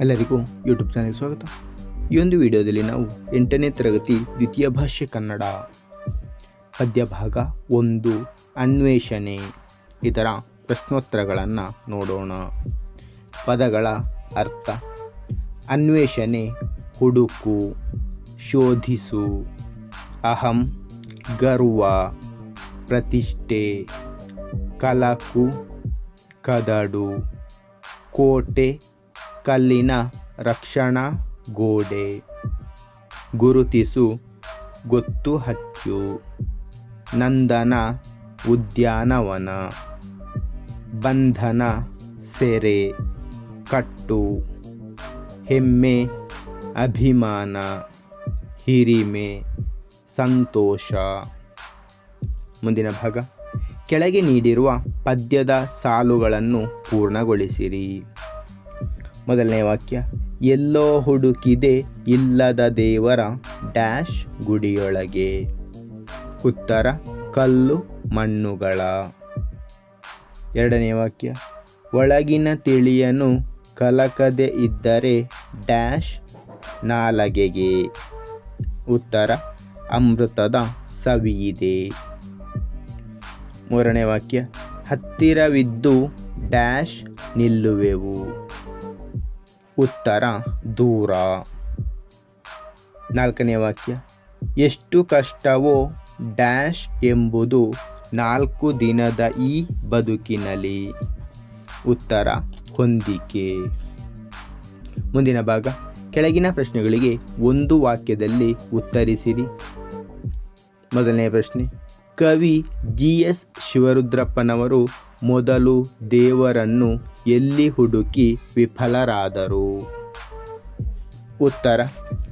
ಎಲ್ಲರಿಗೂ YouTube channel ಸ್ವಾಗತ. ಈ ಒಂದು ವಿಡಿಯೋದಲ್ಲಿ ನಾವು ಎಂಟನೇ ತರಗತಿ ದ್ವಿತೀಯ ಭಾಷೆ ಕನ್ನಡ ಪದ್ಯ ಭಾಗ ಒಂದು, ಅನ್ವೇಷಣೆ. ಇದರ ಪ್ರಶ್ನೋತ್ತರಗಳನ್ನು ನೋಡೋಣ. ಪದಗಳ ಅರ್ಥ, ಅನ್ವೇಷಣೆ, ಹುಡುಕು, ಶೋಧಿಸು, ಅಹಂ, ಗರ್ವ, ಪ್ರತಿಷ್ಠೆ, ಕಲಕು, ಕದಡು, ಕೋಟೆ ಕಲ್ಲಿನ ರಕ್ಷಣಾ ಗೋಡೆ. ಗುರುತಿಸು, ಗೊತ್ತು ಹಚ್ಚು. ನಂದನ ಉದ್ಯಾನವನ. ಬಂಧನ ಸೆರೆ ಕಟ್ಟು. ಹೆಮ್ಮೆ ಅಭಿಮಾನ. ಹಿರಿಮೆ ಸಂತೋಷ. ಮುಂದಿನ ಭಾಗ. ಕೆಳಗೆ ನೀಡಿರುವ ಪದ್ಯದ ಸಾಲುಗಳನ್ನು ಪೂರ್ಣಗೊಳಿಸಿರಿ. ಮೊದಲನೇ ವಾಕ್ಯ. ಎಲ್ಲೋ ಹುಡುಕಿದೆ ಇಲ್ಲದ ದೇವರ ಡ್ಯಾಶ್ ಗುಡಿಯೊಳಗೆ. ಉತ್ತರ, ಕಲ್ಲು ಮಣ್ಣುಗಳ. ಎರಡನೇ ವಾಕ್ಯ. ಒಳಗಿನ ತಿಳಿಯನು ಕಲಕದೆ ಇದ್ದರೆ ಡ್ಯಾಶ್ ನಾಲಗೆಗೆ. ಉತ್ತರ, ಅಮೃತದ ಸವಿಯಿದೆ. ಮೂರನೇ ವಾಕ್ಯ. ಹತ್ತಿರವಿದ್ದು ಡ್ಯಾಶ್ ನಿಲ್ಲುವೆವು. ಉತ್ತರ ದೂರ. ನಾಲ್ಕನೇ ವಾಕ್ಯ. ಎಷ್ಟು ಕಷ್ಟವೋ ಡ್ಯಾಶ್ ಎಂಬುದು ನಾಲ್ಕು ದಿನದ ಈ ಬದುಕಿನಲ್ಲಿ. ಉತ್ತರ ಹೊಂದಿಕೆ. ಮುಂದಿನ ಭಾಗ. ಕೆಳಗಿನ ಪ್ರಶ್ನೆಗಳಿಗೆ ಒಂದು ವಾಕ್ಯದಲ್ಲಿ ಉತ್ತರಿಸಿರಿ. ಮೊದಲನೇ ಪ್ರಶ್ನೆ. ಕವಿ ಜಿ ಎಸ್ ಶಿವರುದ್ರಪ್ಪನವರು ಮೊದಲು ದೇವರನ್ನು ಎಲ್ಲಿ ಹುಡುಕಿ ವಿಫಲರಾದರು? ಉತ್ತರ,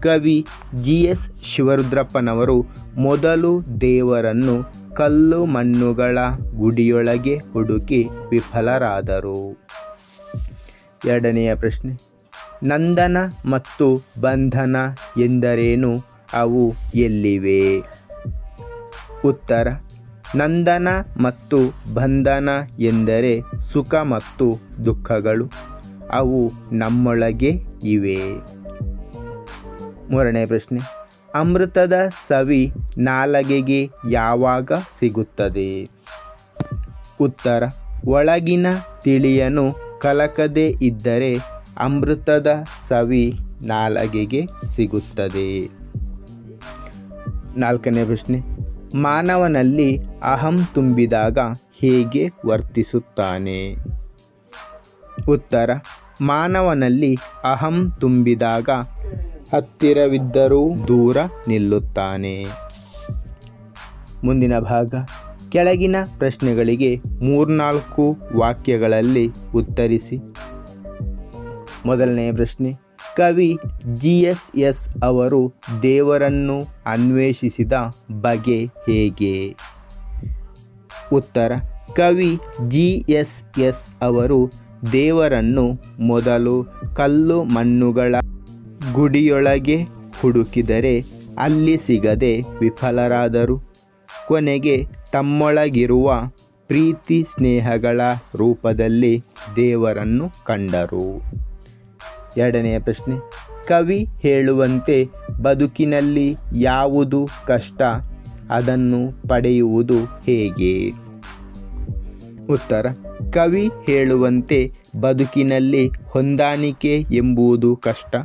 ಕವಿ ಜಿ ಎಸ್ ಶಿವರುದ್ರಪ್ಪನವರು ಮೊದಲು ದೇವರನ್ನು ಕಲ್ಲು ಮಣ್ಣುಗಳ ಗುಡಿಯೊಳಗೆ ಹುಡುಕಿ ವಿಫಲರಾದರು. ಎರಡನೆಯ ಪ್ರಶ್ನೆ, ನಂದನ ಮತ್ತು ಬಂಧನ ಎಂದರೇನು? ಅವು ಎಲ್ಲಿವೆ? ಉತ್ತರ. ನಂದನ ಮತ್ತು ಬಂಧನ ಎಂದರೆ ಸುಖ ಮತ್ತು ದುಃಖಗಳು. ಅವು ನಮ್ಮೊಳಗೆ ಇವೆ. ಮೂರನೇ ಪ್ರಶ್ನೆ. ಅಮೃತದ ಸವಿ ನಾಲಗೆಗೆ ಯಾವಾಗ ಸಿಗುತ್ತದೆ? ಉತ್ತರ. ಒಳಗಿನ ತಿಳಿಯನು ಕಲಕದೇ ಇದ್ದರೆ ಅಮೃತದ ಸವಿ ನಾಲಗೆಗೆ ಸಿಗುತ್ತದೆ. ನಾಲ್ಕನೇ ಪ್ರಶ್ನೆ. ಮಾನವನಲ್ಲಿ ಅಹಂ ತುಂಬಿದಾಗ ಹೇಗೆ ವರ್ತಿಸುತ್ತಾನೆ? ಉತ್ತರ, ಮಾನವನಲ್ಲಿ ಅಹಂ ತುಂಬಿದಾಗ ಹತ್ತಿರವಿದ್ದರೂ ದೂರ ನಿಲ್ಲುತ್ತಾನೆ. ಮುಂದಿನ ಭಾಗ, ಕೆಳಗಿನ ಪ್ರಶ್ನೆಗಳಿಗೆ ಮೂರ್ನಾಲ್ಕು ವಾಕ್ಯಗಳಲ್ಲಿ ಉತ್ತರಿಸಿ. ಮೊದಲನೆಯ ಪ್ರಶ್ನೆ ಕವಿ ಜಿ ಎಸ್ ಎಸ್ ಅವರು ದೇವರನ್ನು ಅನ್ವೇಷಿಸಿದ ಬಗೆ ಹೇಗೆ? ಉತ್ತರ, ಕವಿ ಜಿ ಎಸ್ ಎಸ್ ಅವರು ದೇವರನ್ನು ಮೊದಲು ಕಲ್ಲು ಮಣ್ಣುಗಳ ಗುಡಿಯೊಳಗೆ ಹುಡುಕಿದರೆ ಅಲ್ಲಿ ಸಿಗದೆ ವಿಫಲರಾದರು. ಕೊನೆಗೆ ತಮ್ಮೊಳಗಿರುವ ಪ್ರೀತಿ ಸ್ನೇಹಗಳ ರೂಪದಲ್ಲಿ ದೇವರನ್ನು ಕಂಡರು. ಎರಡನೆಯ ಪ್ರಶ್ನೆ, ಕವಿ ಹೇಳುವಂತೆ ಬದುಕಿನಲ್ಲಿ ಯಾವುದು ಕಷ್ಟ? ಅದನ್ನು ಪಡೆಯುವುದು ಹೇಗೆ? ಉತ್ತರ, ಕವಿ ಹೇಳುವಂತೆ ಬದುಕಿನಲ್ಲಿ ಹೊಂದಾಣಿಕೆ ಎಂಬುದು ಕಷ್ಟ.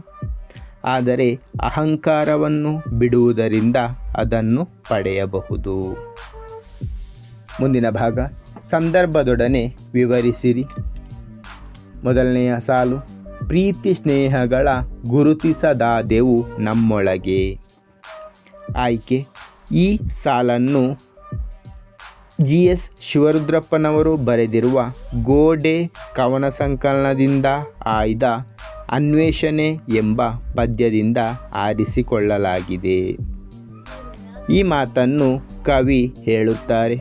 ಆದರೆ ಅಹಂಕಾರವನ್ನು ಬಿಡುವುದರಿಂದ ಅದನ್ನು ಪಡೆಯಬಹುದು. ಮುಂದಿನ ಭಾಗ, ಸಂದರ್ಭದೊಡನೆ ವಿವರಿಸಿರಿ. ಮೊದಲನೆಯ ಸಾಲು ಪ್ರೀತಿ ಸ್ನೇಹಗಳ ಗುರುತಿಸದಾದೆವು ನಮ್ಮೊಳಗೆ. ಆಯ್ಕೆ. ಈ ಸಾಲನ್ನು ಜಿ ಎಸ್ ಶಿವರುದ್ರಪ್ಪನವರು ಬರೆದಿರುವ ಗೋಡೆ ಕವನ ಸಂಕಲನದಿಂದ ಆಯ್ದ ಅನ್ವೇಷಣೆ ಎಂಬ ಪದ್ಯದಿಂದ ಆರಿಸಿಕೊಳ್ಳಲಾಗಿದೆ. ಈ ಮಾತನ್ನು ಕವಿ ಹೇಳುತ್ತಾರೆ.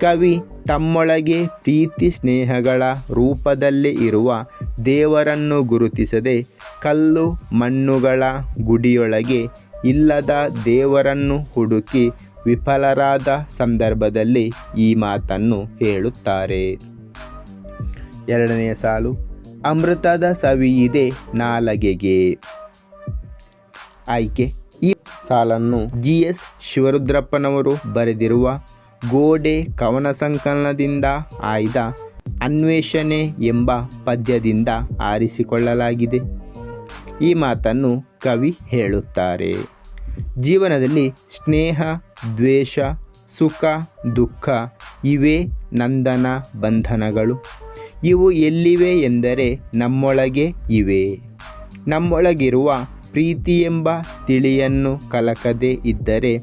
ಕವಿ ತಮ್ಮೊಳಗೆ ಪ್ರೀತಿ ಸ್ನೇಹಗಳ ರೂಪದಲ್ಲಿ ಇರುವ ದೇವರನ್ನು ಗುರುತಿಸದೆ ಕಲ್ಲು ಮಣ್ಣುಗಳ ಗುಡಿಯೊಳಗೆ ಇಲ್ಲದ ದೇವರನ್ನು ಹುಡುಕಿ ವಿಫಲರಾದ ಸಂದರ್ಭದಲ್ಲಿ ಈ ಮಾತನ್ನು ಹೇಳುತ್ತಾರೆ. ಎರಡನೆಯ ಸಾಲು, ಅಮೃತದ ಸವಿಯಿದೆ ನಾಲಗೆಗೆ. ಆಯ್ಕೆ, ಈ ಸಾಲನ್ನು ಜಿ ಎಸ್ ಶಿವರುದ್ರಪ್ಪನವರು ಬರೆದಿರುವ ಗೋಡೆ ಕವನ ಸಂಕಲನದಿಂದ ಆಯ್ದ ಅನ್ವೇಷಣೆ ಎಂಬ ಪದ್ಯದಿಂದ ಆರಿಸಿಕೊಳ್ಳಲಾಗಿದೆ. ಈ ಮಾತನ್ನು ಕವಿ ಹೇಳುತ್ತಾರೆ. ಜೀವನದಲ್ಲಿ ಸ್ನೇಹ, ದ್ವೇಷ, ಸುಖ, ದುಃಖ ಇವೇ ನಂದನ ಬಂಧನಗಳು. ಇವು ಎಲ್ಲಿವೆ ಎಂದರೆ ನಮ್ಮೊಳಗೆ ಇವೆ. ನಮ್ಮೊಳಗಿರುವ ಪ್ರೀತಿ ಎಂಬ ತಿಳಿಯನ್ನು ಕಲಕದೆ ಇದ್ದರೆ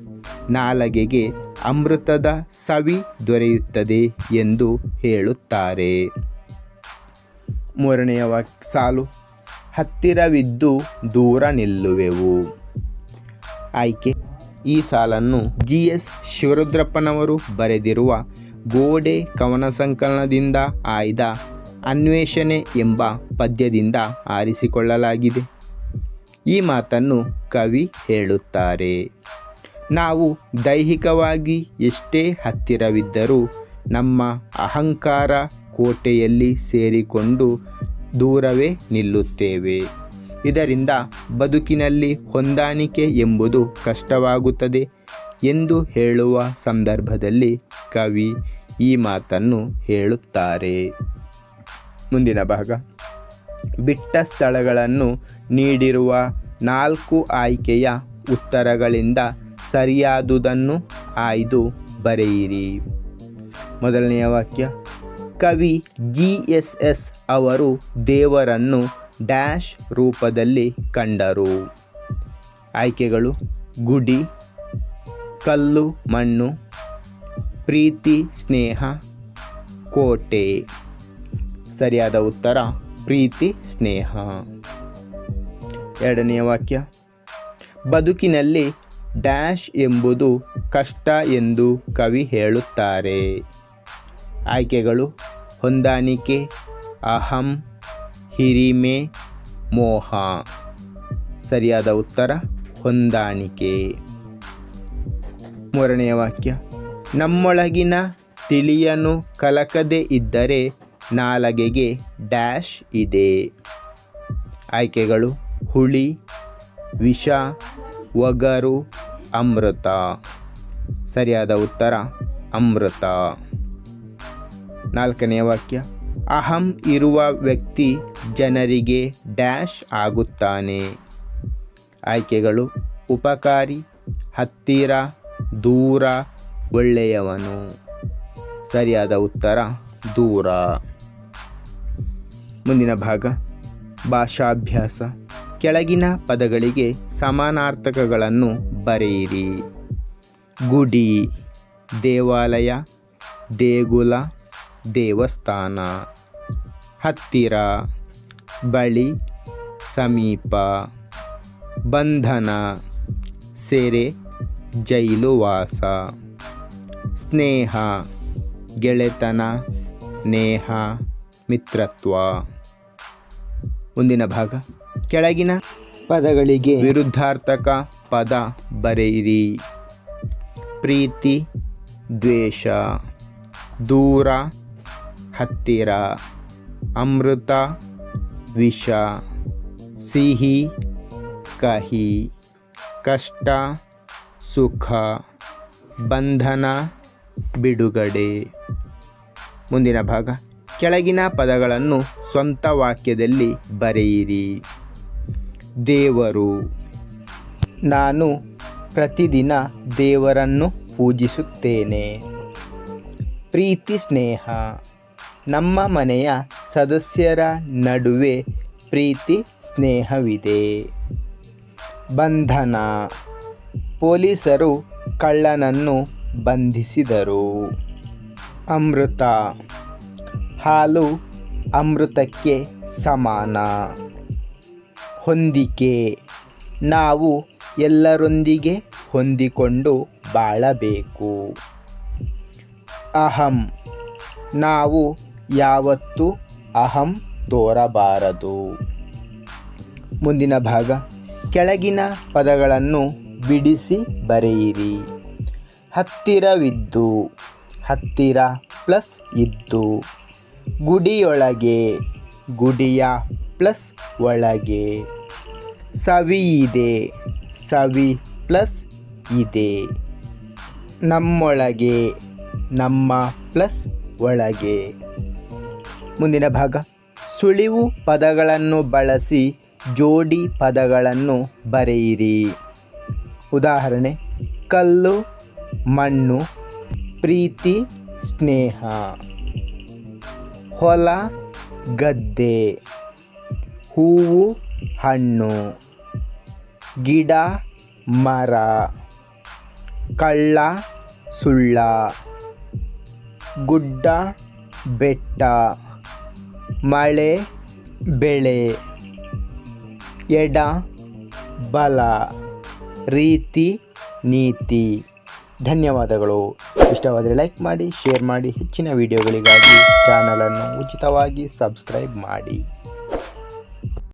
ನಾಲಗೆಗೆ ಅಮೃತದ ಸವಿ ದೊರೆಯುತ್ತದೆ ಎಂದು ಹೇಳುತ್ತಾರೆ. ಮೂರನೆಯ ಸಾಲು. ಹತ್ತಿರವಿದ್ದು ದೂರ ನಿಲ್ಲುವೆವು. ಆಯ್ಕೆ. ಈ ಸಾಲನ್ನು ಜಿ ಎಸ್ ಶಿವರುದ್ರಪ್ಪನವರು ಬರೆದಿರುವ ಗೋಡೆ ಕವನ ಸಂಕಲನದಿಂದ ಆಯ್ದ ಅನ್ವೇಷಣೆ ಎಂಬ ಪದ್ಯದಿಂದ ಆರಿಸಿಕೊಳ್ಳಲಾಗಿದೆ. ಈ ಮಾತನ್ನು ಕವಿ ಹೇಳುತ್ತಾರೆ. ನಾವು ದೈಹಿಕವಾಗಿ ಎಷ್ಟೇ ಹತ್ತಿರವಿದ್ದರೂ ನಮ್ಮ ಅಹಂಕಾರ ಕೋಟೆಯಲ್ಲಿ ಸೇರಿಕೊಂಡು ದೂರವೇ ನಿಲ್ಲುತ್ತೇವೆ. ಇದರಿಂದ ಬದುಕಿನಲ್ಲಿ ಹೊಂದಾಣಿಕೆ ಎಂಬುದು ಕಷ್ಟವಾಗುತ್ತದೆ ಎಂದು ಹೇಳುವ ಸಂದರ್ಭದಲ್ಲಿ ಕವಿ ಈ ಮಾತನ್ನು ಹೇಳುತ್ತಾರೆ. ಮುಂದಿನ ಭಾಗ. ಬಿಟ್ಟ ಸ್ಥಳಗಳನ್ನು ನೀಡಿರುವ ನಾಲ್ಕು ಆಯ್ಕೆಯ ಉತ್ತರಗಳಿಂದ ಸರಿಯಾದುದನ್ನು ಆಯ್ದು ಬರೆಯಿರಿ. ಮೊದಲನೆಯ ವಾಕ್ಯ, ಕವಿ ಜಿ ಎಸ್ ಎಸ್ ಅವರು ದೇವರನ್ನು ಡ್ಯಾಶ್ ರೂಪದಲ್ಲಿ ಕಂಡರು. ಆಯ್ಕೆಗಳು, ಗುಡಿ, ಕಲ್ಲು, ಮಣ್ಣು, ಪ್ರೀತಿ, ಸ್ನೇಹ, ಕೋಟೆ. ಸರಿಯಾದ ಉತ್ತರ, ಪ್ರೀತಿ, ಸ್ನೇಹ. ಎರಡನೆಯ ವಾಕ್ಯ, ಬದುಕಿನಲ್ಲಿ ಡ್ಯಾಶ್ ಎಂಬುದು ಕಷ್ಟ ಎಂದು ಕವಿ ಹೇಳುತ್ತಾರೆ. ಆಯ್ಕೆಗಳು, ಹೊಂದಾಣಿಕೆ, ಅಹಂ, ಹಿರಿಮೆ, ಮೋಹ. ಸರಿಯಾದ ಉತ್ತರ, ಹೊಂದಾಣಿಕೆ. ಮೂರನೆಯ ವಾಕ್ಯ. ನಮ್ಮೊಳಗಿನ ತಿಳಿಯನು ಕಲಕದೆ ಇದ್ದರೆ ನಾಲಗೆಗೆ ಡ್ಯಾಶ್ ಇದೆ. ಆಯ್ಕೆಗಳು, ಹುಳಿ, ವಿಷ, ಒಗರು ಅಮೃತ. ಸರಿಯಾದ ಉತ್ತರ, ಅಮೃತ. ನಾಲ್ಕನೆಯ ವಾಕ್ಯ. ಅಹಂ ಇರುವ ವ್ಯಕ್ತಿ ಜನರಿಗೆ ಡ್ಯಾಶ್ ಆಗುತ್ತಾನೆ. ಆಯ್ಕೆಗಳು, ಉಪಕಾರಿ, ಹತ್ತಿರ, ದೂರ, ಒಳ್ಳೆಯವನು. ಸರಿಯಾದ ಉತ್ತರ, ದೂರ. ಮುಂದಿನ ಭಾಗ, ಭಾಷಾಭ್ಯಾಸ. ಕೆಳಗಿನ ಪದಗಳಿಗೆ ಸಮಾನಾರ್ಥಕಗಳನ್ನು ಬರೆಯಿರಿ. ಗುಡಿ, ದೇವಾಲಯ, ದೇಗುಲ, ದೇವಸ್ಥಾನ. ಹತ್ತಿರ, ಬಳಿ, ಸಮೀಪ. ಬಂಧನ, ಸೆರೆ ಜೈಲುವಾಸ ಸ್ನೇಹ, ಗೆಳೆತನ, ನೇಹ, ಮಿತ್ರತ್ವ. ಮುಂದಿನ ಭಾಗ. ಕೆಳಗಿನ ಪದಗಳಿಗೆ ವಿರುದ್ಧಾರ್ಥಕ ಪದ ಬರೆಯಿರಿ. ಪ್ರೀತಿ, ದ್ವೇಷ, ದೂರ, ಹತ್ತಿರ, ಅಮೃತ, ವಿಷ, ಸಿಹಿ, ಕಹಿ, ಕಷ್ಟ, ಸುಖ, ಬಂಧನ, ಬಿಡುಗಡೆ. ಮುಂದಿನ ಭಾಗ. ಕೆಳಗಿನ ಪದಗಳನ್ನು ಸ್ವಂತ ವಾಕ್ಯದಲ್ಲಿ ಬರೆಯಿರಿ. ದೇವರು. ನಾನು ಪ್ರತಿದಿನ ದೇವರನ್ನು ಪೂಜಿಸುತ್ತೇನೆ. ಪ್ರೀತಿ ಸ್ನೇಹ. ನಮ್ಮ ಮನೆಯ ಸದಸ್ಯರ ನಡುವೆ ಪ್ರೀತಿ ಸ್ನೇಹವಿದೆ. ಬಂಧನ. ಪೊಲೀಸರು ಕಳ್ಳನನ್ನು ಬಂಧಿಸಿದರು. ಅಮೃತ. ಹಾಲು ಅಮೃತಕ್ಕೆ ಸಮಾನ. ಹೊಂದಿಕೆ. ನಾವು ಎಲ್ಲರೊಂದಿಗೆ ಹೊಂದಿಕೊಂಡು ಬಾಳಬೇಕು. ಅಹಂ. ನಾವು ಯಾವತ್ತೂ ಅಹಂ ತೋರಬಾರದು. ಮುಂದಿನ ಭಾಗ. ಕೆಳಗಿನ ಪದಗಳನ್ನು ಬಿಡಿಸಿ ಬರೆಯಿರಿ. ಹತ್ತಿರವಿದ್ದು. ಹತ್ತಿರ ಪ್ಲಸ್ ಇದ್ದು. ಗುಡಿಯೊಳಗೆ. ಗುಡಿಯ ಪ್ಲಸ್ ಒಳಗೆ ಸವಿ ಇದೆ. ಸವಿ ಪ್ಲಸ್ ಇದೆ. ನಮ್ಮೊಳಗೆ, ನಮ್ಮ ಪ್ಲಸ್ ಒಳಗೆ. ಮುಂದಿನ ಭಾಗ. ಸುಳಿವು ಪದಗಳನ್ನು ಬಳಸಿ ಜೋಡಿ ಪದಗಳನ್ನು ಬರೆಯಿರಿ. ಉದಾಹರಣೆ, ಕಲ್ಲು, ಮಣ್ಣು, ಪ್ರೀತಿ, ಸ್ನೇಹ. ಹೊಲ, ಗದ್ದೆ. ಹೂವು, ಹಣ್ಣು, ಗಿಡ, ಮರ, ಕಳ್ಳ, ಸುಳ್ಳ, ಗುಡ್ಡ, ಬೆಟ್ಟ, ಮಳೆ, ಬೆಳೆ, ಎಡ, ಬಲ, ರೀತಿ, ನೀತಿ. ಧನ್ಯವಾದಗಳು. ಇಷ್ಟವಾದರೆ ಲೈಕ್ ಮಾಡಿ, ಶೇರ್ ಮಾಡಿ, ಹೆಚ್ಚಿನ ವಿಡಿಯೋಗಳಿಗಾಗಿ ಚಾನಲನ್ನು ಉಚಿತವಾಗಿ ಸಬ್ಸ್ಕ್ರೈಬ್ ಮಾಡಿ.